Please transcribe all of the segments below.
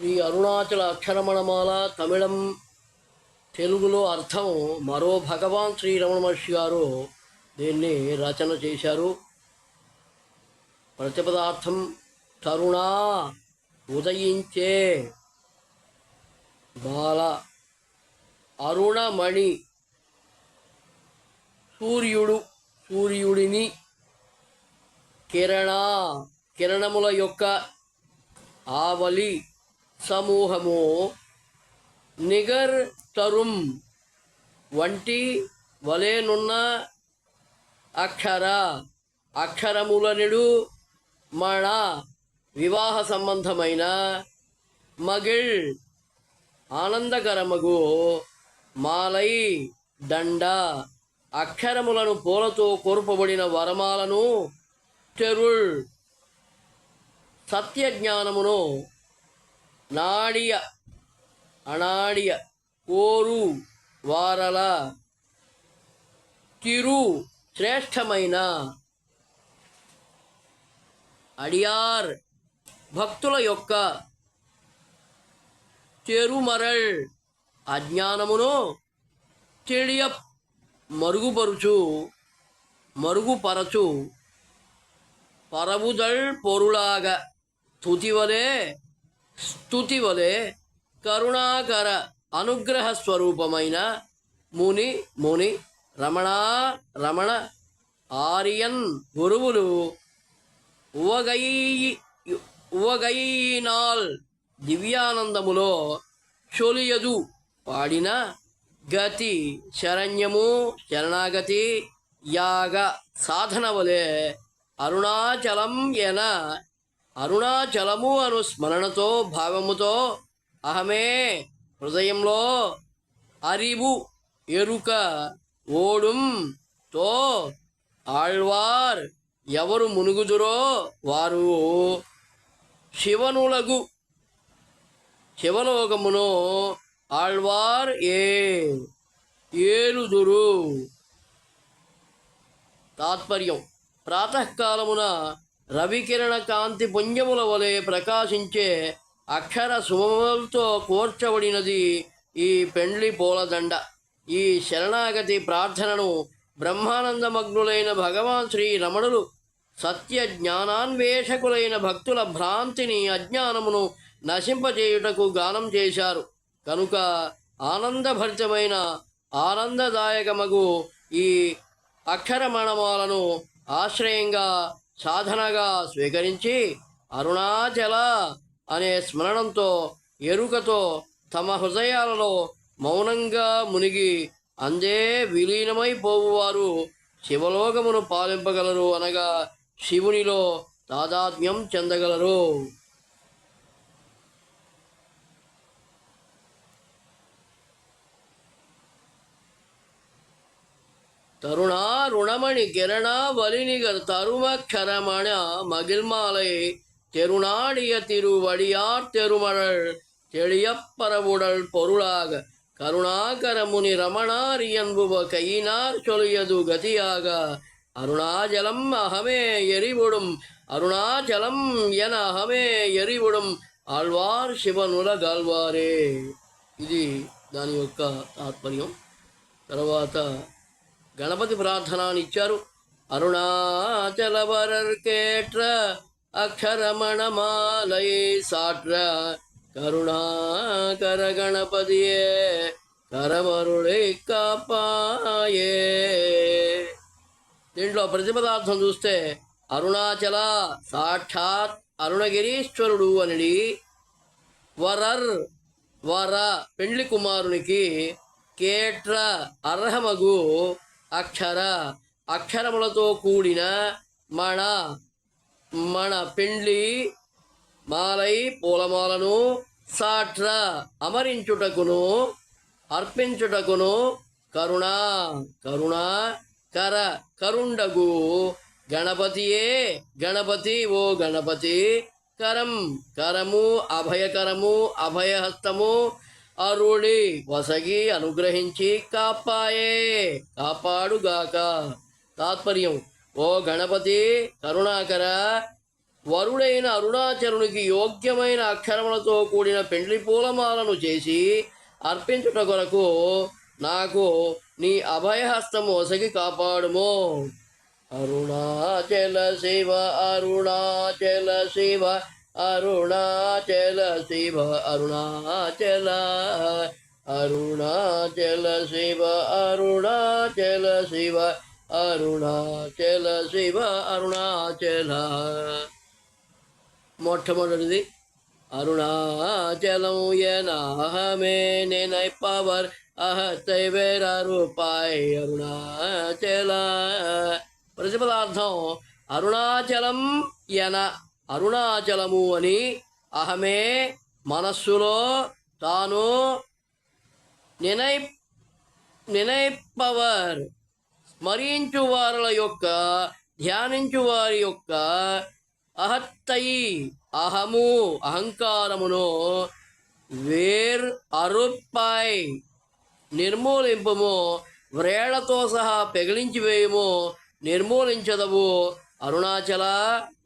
శ్రీ అరుణాచల అక్షరమణమాల తమిళం తెలుగులో అర్థం మరో భగవాన్ శ్రీ రమణ మహర్షి గారు దీన్ని రచన చేశారు. ప్రతిపదార్థం తరుణ ఉదయించే బాల అరుణమణి సూర్యుడు సూర్యుడిని కిరణ కిరణముల యొక్క ఆవలి సమూహము నిగర్ తరుం వంటి వలేనున్న అక్షర అక్షరములనుడు మణ వివాహ సంబంధమైన మగిళ్ ఆనందకరమగు మాలై దండ అక్షరములను పూలతో కోర్పబడిన వరమాలను తెరుళ్ సత్యజ్ఞానమును నాడియ అనాడియ కోరు వారల తిరు శ్రేష్టమైన అడియార్ భక్తుల యొక్క చెరుమరల్ అజ్ఞానమును తెలియ మరుగుపరుచు మరుగుపరచు పరవుదళ్ పొరులాగ తుతివలే స్తుతివలే కరుణాకర అనుగ్రహ స్వరూపమైన ముని ముని రమణ రమణ ఆర్యన్ గురువులు ఉవగై ఉవగైనాల్ దివ్యానందములో చొలియదు పాడిన గతి శరణ్యము శరణాగతి యాగ సాధన వలె అరుణాచలం ఎన అరుణాచలము అను స్మరణతో భావముతో అహమే హృదయంలో అరివు ఎరుక ఓడుం తో ఆళ్వార్ ఎవరు మునుగుదురో వారు శివనులగు శివలోకమును ఆళ్వార్ ఏ ఏలుదురు. తాత్పర్యం. ప్రాతకాలమున రవికిరణ కాంతి పుంజముల వలె ప్రకాశించే అక్షర సుమములతో కూర్చబడినది ఈ పెండ్లి పూలదండ. ఈ శరణాగతి ప్రార్థనను బ్రహ్మానందమగ్నులైన భగవాన్ శ్రీ రమణులు సత్య జ్ఞానాన్వేషకులైన భక్తుల భ్రాంతిని అజ్ఞానమును నశింపచేయుటకు గానం చేశారు. కనుక ఆనందభరితమైన ఆనందదాయకమగు ఈ అక్షరమణమాలను ఆశ్రయంగా సాధనగా స్వీకరించి అరుణాచల అనే స్మరణంతో ఎరుకతో తమ హృదయాలలో మౌనంగా మునిగి అందే విలీనమైపోవువారు శివలోకమును పాలింపగలరు అనగా శివునిలో తాదాత్మ్యం చెందగలరు. தருணா ருணமணி கிரணா வலிநிகர் தருமக்ஷரமண மகிழ்மாலை தெருநாடிய திருவடியார் தெருமழல் தெளியப்பரவுடல் பொருளாக கருணாகர முனி ரமணார் என்புவ கையினார் சொல்லியது கதியாக அருணாச்சலம் அகமே எரிவிடும் అరుణాచలం ఎన అహమే ఎరివుడం ఆళ్వార్ శివనులగాల్వారే ఇది దాని యొక్క తాత్పర్యం తర్వాత గణపతి ప్రార్థన అని ఇచ్చారు. అరుణాచల అక్షరమణమాలై సాట్ర కరుణాకర గణపతియే కరవరుడై కాపాయే. దీంట్లో ప్రతిపదార్థం చూస్తే అరుణాచల సాక్షాత్ అరుణగిరీశ్వరుడు అని వరర్ వర పెండ్లి కుమారునికి కేట్ర అర్హమగు అక్షర అక్షరములతో కూడిన మణ మన పెండ్లి మాలై పూలమాలను సాట్ర అమరించుటకును అర్పించుటకును కరుణ కరుణ కర కరుండగు గణపతియే గణపతి ఓ గణపతి కరం కరము అభయకరము అభయహస్తము అరుడి వసగి అనుగ్రహించి కాపాయే. కాపాడుగాక. తాత్పర్యం. ఓ గణపతి కరుణాకర వరుడైన అరుణాచరునికి యోగ్యమైన అక్షరములతో కూడిన పెండ్లి పూలమాలను చేసి అర్పించుట కొరకు నాకు నీ అభయహస్తము ఒసగి కాపాడుము. అరుణాచల శివ అరుణాచల శివ అరుణాచల శివ అరుణాచల అరుణాచల శివ అరుణాచల శివ అరుణాచల శివ అరుణాచల. మొట్టమొదటిది అరుణాచలం ఎనాహమే నేనై పవర్ వేర రూపాయ్ అరుణాచల. ప్రతిపదార్థం అరుణాచలం ఎన అరుణాచలము అని అహమే మనస్సులో తాను నినై నినైపవర్ స్మరించు వారుల యొక్క ధ్యానించు వారి యొక్క అహత్తయి అహము అహంకారమును వేర్ అరుప్పై నిర్మూలింపము వ్రేళ్ళతో సహా పెగిలించి వేయము నిర్మూలించదవు. అరుణాచల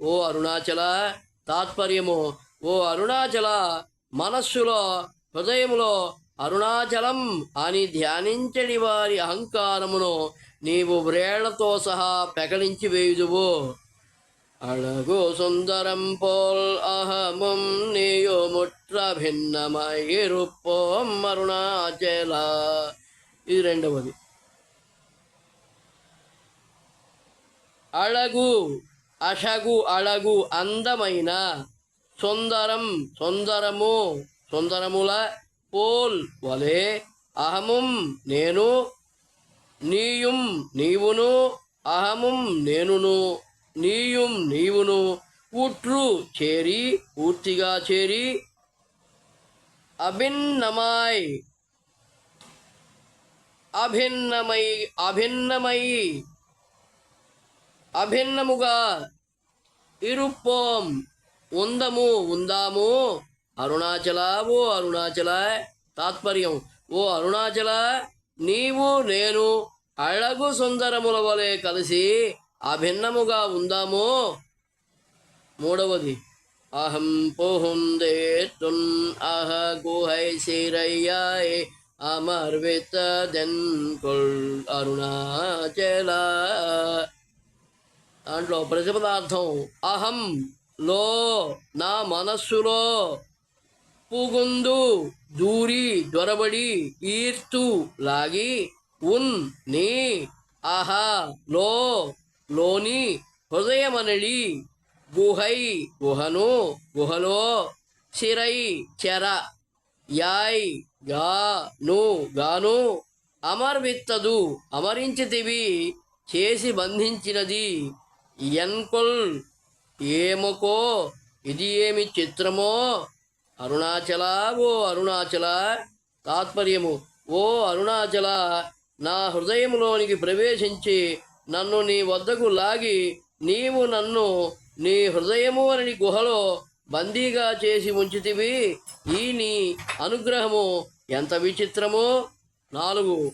ఓ అరుణాచల తాత్పర్యము. ఓ అరుణాచల మనస్సులో హృదయములో అరుణాచలం అని ధ్యానించని వారి అహంకారమును నీవు వ్రేళ్ళతో సహా పెకలించి వేయుదువు. అడగు సుందరం పోల్ అహముం నీయో ముట్ర భిన్నమై రూపోం అరుణాచల. ఇది రెండవది. అళగు అషగు అళగు అందమైన సుందరం సుందరము సుందరముల పోల్ వలే అహముం నేను నీయుం నీవును అహముం నేనును నీయుం నీవును ఉట్రు చేరి పూర్తిగా చేరి అభిన్నమాయ్ అభిన్నమై అభిన్నమై అభిన్నముగా ఇరుప్పోం ఉందము ఉందాము అరుణాచల ఓ అరుణాచల తాత్పర్యం ఓ అరుణాచల నీవు నేను అழగు సుందరముల వలె కలిసి అభిన్నముగా ఉందాము మూడవది అహం పోహుందే తున్ అహ గుహై సిరయ్యాయ్ అమర్విత దెన్ కొల్ అరుణాచల దాంట్లో ప్రతిపదార్థం అహం లో నా మనస్సులో పుగుందు దూరి దొరబడి ఈర్తు లాగి ఉన్ నీ అహ లో లోని హృదయమనడి గుహై గుహను గుహలో సిరై చెర యాయ్గా ను గాను అమర్విత్తదు అమరించితివి చేసి బంధించినది ఎన్కొల్ ఏమకో? ఇది ఏమి చిత్రమో? అరుణాచల ఓ అరుణాచల తాత్పర్యము. ఓ అరుణాచల నా హృదయంలోనికి ప్రవేశించి నన్ను నీ వద్దకు లాగి నీవు నన్ను నీ హృదయము అని గుహలో బందీగా చేసి ఉంచితివి. ఈ నీ అనుగ్రహము ఎంత విచిత్రము? నాలుగు.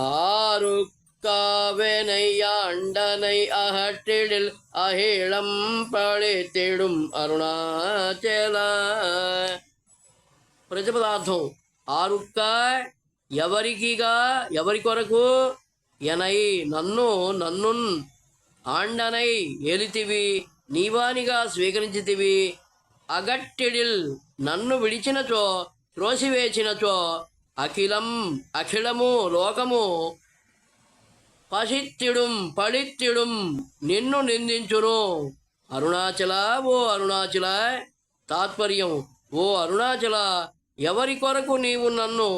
ఆరు காவனையாண்டனை அகற்றிடில் அகிலம் பழித்திடும் అరుణాచల ప్రతిపదార్థం ఆరుక్క ఎవరికిగా ఎవరి కొరకు ఎనై నన్ను నన్నున్ ఆండనై ఏలితివి నీవానిగా స్వీకరించితివి అగట్టిడిల్ నన్ను విడిచినచో త్రోసివేసినచో అఖిలం అఖిలము లోకము పసిత్తిడుం పడిత్తిడుం నిన్ను నిందించును. అరుణాచల ఓ అరుణాచల తాత్పర్యం ఓ అరుణాచల ఎవరి కొరకు నీవు నన్ను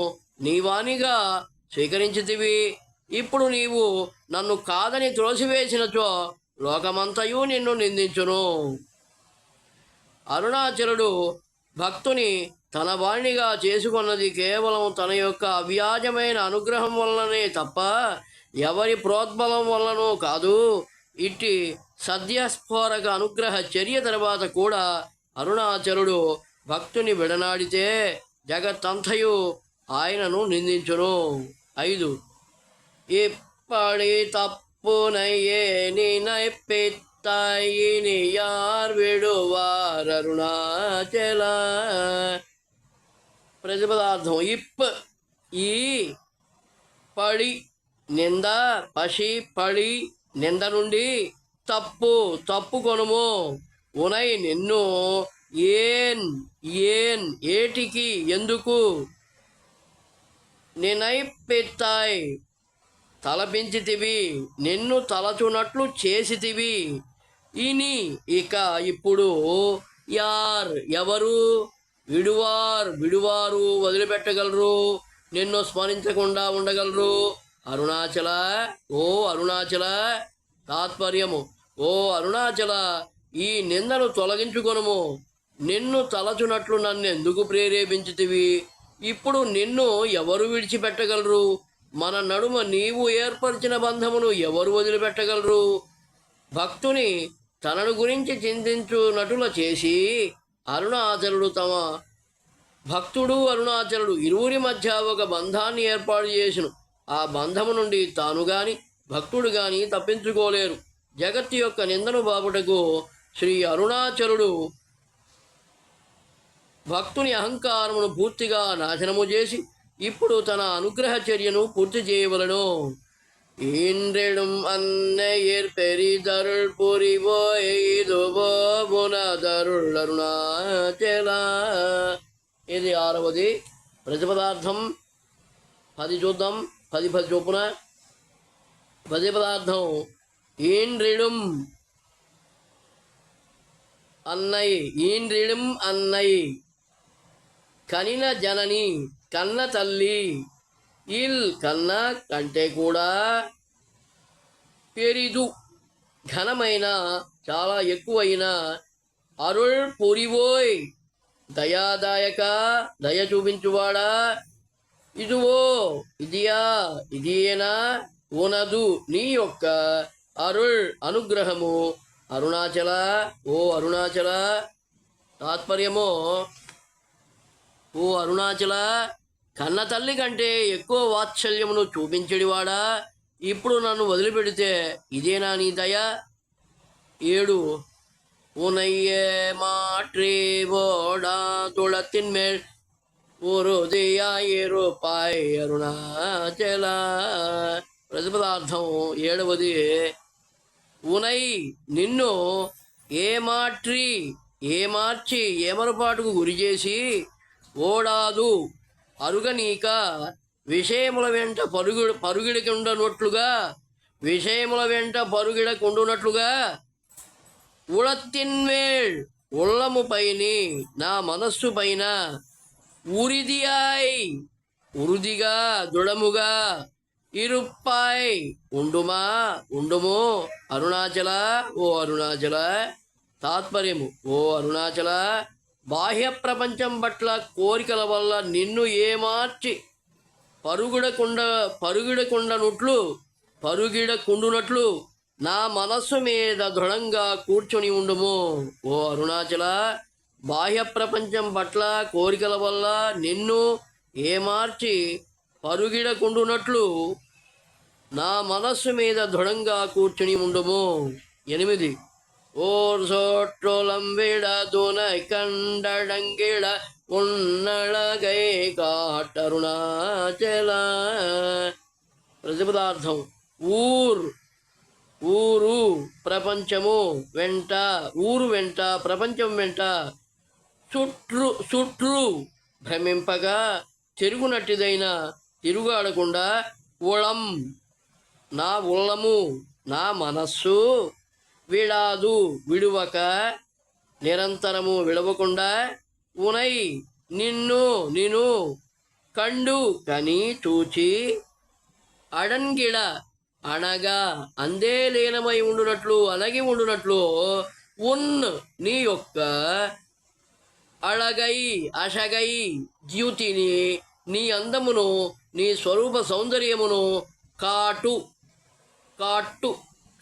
నీవానిగా స్వీకరించితివి? ఇప్పుడు నీవు నన్ను కాదని త్రోసివేసినచో లోకమంతయు నిన్ను నిందించును. అరుణాచలుడు భక్తుని తన వాణిగా చేసుకున్నది కేవలం తన యొక్క అవ్యాజమైన అనుగ్రహం వలననే తప్ప ఎవరి ప్రోద్బలం వల్లనో కాదు ఇట్టి సద్యస్ఫోరక అనుగ్రహ చర్య తర్వాత కూడా అరుణాచరుడు భక్తుని విడనాడితే జగత్తంతయు ఆయనను నిందించును. ఐదు. ఇప్పటి తప్పునయ్యే నినైపిత్తాయిని యార్ విడువారరుణాచల ప్రతిపదార్థం ఇప్ ఈ పడి నింద పసి పడి నింద నుండి తప్పు తప్పు కొనుము. ఉనై నిన్ను ఏన్ ఏన్ ఏటికి ఎందుకు నినై పెత్తాయి? తలపించితివి నిన్ను తలచునట్లు చేసితివి. ఇని ఇక ఇప్పుడు యార్ ఎవరు? విడువార్ విడువారు వదిలిపెట్టగలరు. నిన్ను స్మరించకుండా ఉండగలరు. అరుణాచల ఓ అరుణాచల తాత్పర్యము. ఓ అరుణాచల ఈ నిందను తొలగించుకొనుము. నిన్ను తలచునట్లు నన్ను ఎందుకు ప్రేరేపించితివి? ఇప్పుడు నిన్ను ఎవరు విడిచిపెట్టగలరు? మన నడుమ నీవు ఏర్పరిచిన బంధమును ఎవరు వదిలిపెట్టగలరు? భక్తుని తనను గురించి చింతించునటుల చేసి అరుణాచలుడు తమ భక్తుడు అరుణాచలుడు. ఇరువురి మధ్య ఒక బంధాన్ని ఏర్పాటు చేసిను. ఆ బంధము నుండి తాను గాని భక్తుడు గాని తప్పించుకోలేరు జగత్తు యొక్క నిందను బాపుటకు శ్రీ అరుణాచలుడు భక్తుని అహంకారమును పూర్తిగా నాశనము చేసి ఇప్పుడు తన అనుగ్రహ చర్యను పూర్తి చేయవలను இன்றிடும் அன்னையர் பெரிதருள் புரிவோய்துபோபுனதருள் అరుణాచలా ఇది ఆరవది ప్రతిపదార్థం పది చూద్దాం పది పది చొప్పున పది పదార్థం ఈండ్రిడుం అన్నయ్ ఈండ్రిడుం అన్నయ్ కనిన జనని కన్న తల్లి ఇల్ కన్న కంటే కూడా పెరిదు. ఘనమైన చాలా ఎక్కువైన అరుళ్ పొరివోయ్ దయాదాయక దయ చూపించువాడా? ఇదువో ఇదియా ఇదియేనా ఉనదు నీ యొక్క అరుళ్ అనుగ్రహము అరుణాచల ఓ అరుణాచల తాత్పర్యము ఓ అరుణాచల కన్న తల్లి కంటే ఎక్కువ వాత్సల్యమును చూపించడివాడా ఇప్పుడు నన్ను వదిలిపెడితే ఇదేనా నీ దయ ఏడు உனையே மாற்றி ஓடா అరుణాచల. ప్రతిపదార్థం ఏడవది. ఉనై నిన్ను ఏమాట్రి ఏమార్చి ఏమరపాటుకు గురిచేసి ఓడాదు. అరుగనీక విషయముల వెంట పరుగు పరుగిడకుండనట్లుగా విషయముల వెంట పరుగిడకుండునట్లుగా. ఉళత్తిన్వేళ్ ఉళ్ళముపైని నా మనస్సు పైన ఉరిదియాయ్ ఉరుదిగా దృఢముగా ఇరుప్పాయ్. ఉండుమా ఉండుము అరుణాచల ఓ అరుణాచల. తాత్పర్యము ఓ అరుణాచల. బాహ్య ప్రపంచం పట్ల కోరికల వల్ల నిన్ను ఏమార్చి పరుగుడకుండ పరుగుడకుండనుట్లు పరుగిడకుండునట్లు నా మనస్సు మీద దృఢంగా కూర్చొని ఉండుము ఓ అరుణాచల. బాహ్య ప్రపంచం పట్ల కోరికల వల్ల నిన్ను ఏమార్చి పరుగిడకుండునట్లు నా మనస్సు మీద దృఢంగా కూర్చుని ఉండుము ఎనిమిది ஓர் சோற்றோலம் விட துணை கண்டடங்கிட ఉన్నళగై కాటరుణాచల ప్రతిపదార్థం ఊర్ ఊరు ప్రపంచము వెంట ఊరు వెంట ప్రపంచం వెంట చుట్రు చుట్రు. భ్రమింపగా తిరుగునట్టిదైన తిరుగాడకుండా ఉళం. నా ఉళ్ళము నా మనస్సు విడాదు విడువక నిరంతరము విడవకుండా ఉనై నిన్ను నిను కండు కని చూచి అడంగిడ అనగా అందే లీనమై ఉండునట్లు అనగి ఉండునట్లు ఉన్ నీ యొక్క అళగై అషగై ద్యుతిని నీ అందమును నీ స్వరూప సౌందర్యమును కాటు కాట్టు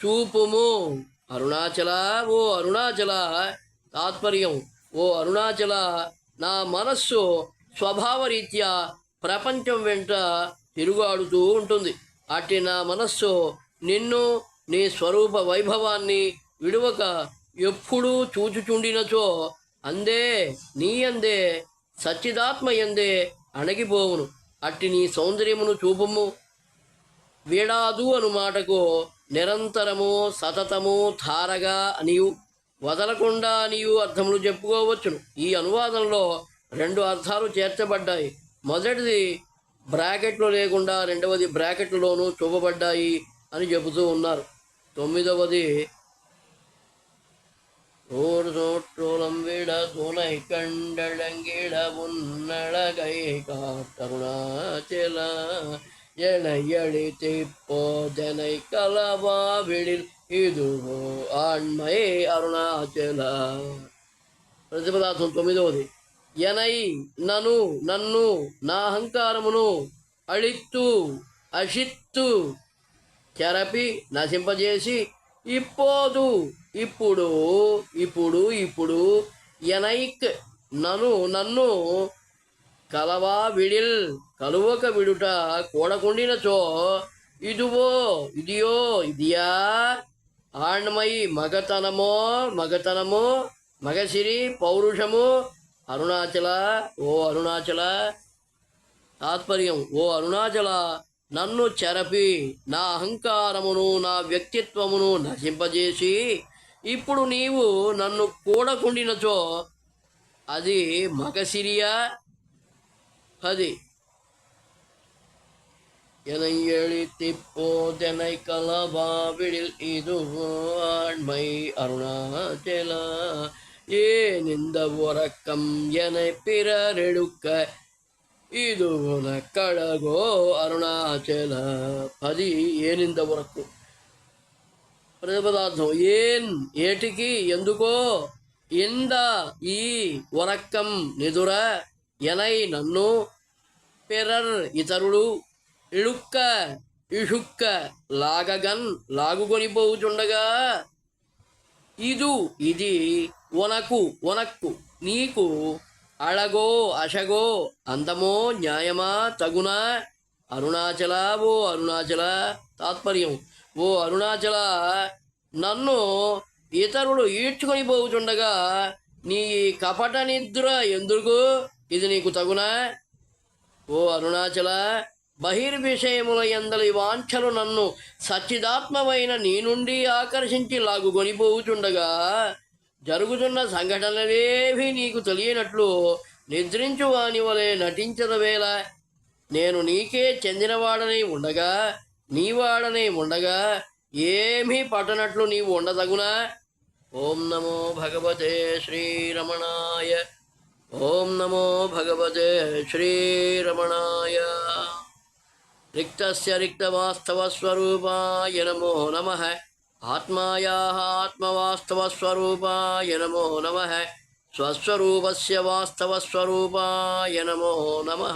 చూపుము. అరుణాచల ఓ అరుణాచల తాత్పర్యం ఓ అరుణాచల నా మనస్సు స్వభావరీత్యా ప్రపంచం వెంట తిరుగాడుతూ ఉంటుంది. అట్టి నా మనస్సు నిన్ను నీ స్వరూప వైభవాన్ని విడువక ఎప్పుడూ చూచుచుండినచో అందే నీ అందే సచ్చిదాత్మ ఎందే అణగిపోవును. అట్టి నీ సౌందర్యమును చూపుము. వీడాదు అను మాటకు నిరంతరము సతతము ధారగా అనియు. వదలకుండా అనియు అర్థములు చెప్పుకోవచ్చును. ఈ అనువాదంలో రెండు అర్థాలు చేర్చబడ్డాయి. మొదటిది బ్రాకెట్లు లేకుండా రెండవది బ్రాకెట్లలోనూ చూపబడ్డాయి అని చెబుతూ ఉన్నారు. తొమ్మిదవది சோர்தோற்றோலம்பிட துணை கண்டழங்கிட உன்னழகை காத்தருணாச்சல எனையழி திப்போ ஜனை கலவாவிடில் இதுவோ ஆண்மை అరుణాచల ప్రతిపదార్థం తొమ్మిదవది ఎనై నను నన్ను నా అహంకారమును అళిత్తు అషిత్తు చెరపి నశింపజేసి ఇప్పోదు ఇప్పుడు ఇప్పుడు ఇప్పుడు ఎనైక్ నను నన్ను కలవా విడిల్ కలువక విడుట కూడకుండినచో ఇదువో ఇదియో ఇదియా ఆణ్మై మగతనమో మగతనము మగసిరి పౌరుషము అరుణాచల ఓ అరుణాచల తాత్పర్యం ఓ అరుణాచల నన్ను చెరపి నా అహంకారమును నా వ్యక్తిత్వమును నశింపజేసి ఇప్పుడు నీవు నన్ను కూడకుండినచో అది మగసిరియా? అది. திப்போதனை கலபாவிடில் இதுவோ ஆண்மை அருணாச்சலா ஏன் இந்த உறக்கம் என பிறரெடுக்க இது உன கழகோ அருணாச்சல பதி ஏன் இந்த உறக்கம் ప్రతిపదార్థం. ఏన్ ఏటికి ఎందుకో ఇంద ఈ వరక్కం నిదుర ఎనై నన్ను పెరర్ ఇతరుడు ఇళుక్క ఇషుక్క లాగగన్ లాగుకొనిపోవుచుండగా ఇదు ఇది వనకు వనక్కు నీకు అళగో అశగో అందమో న్యాయమా తగునా అరుణాచల ఓ అరుణాచల తాత్పర్యం. ఓ అరుణాచల నన్ను ఇతరులు ఈడ్చుకొని పోవుచుండగా నీ కపట నిద్ర ఎందుకు? ఇది నీకు తగునా? ఓ అరుణాచల బహిర్విషయముల ఎందలి వాంఛలు నన్ను సచ్చిదాత్మమైన నీ నుండి ఆకర్షించి లాగు కొనిపోవుచుండగా జరుగుతున్న సంఘటనలేవి నీకు తెలియనట్లు నిద్రించు వాని వలె నటించదవేళ నేను నీకే చెందినవాడని ఉండగా నీవాడనే ఉండగా ఏమీ పట్టనట్లు నీవు ఉండదగునా? ఓం నమో భగవతే శ్రీరమణాయ. ఓం నమో భగవతే శ్రీరమణాయ. రిక్తస్య రిక్తవాస్తవస్వరూపాయ నమో నమ. ఆత్మాయా ఆత్మవాస్తవస్వరూపాయ నమో నమ. స్వస్వరూపస్య వాస్తవస్వరూపాయ నమో నమ.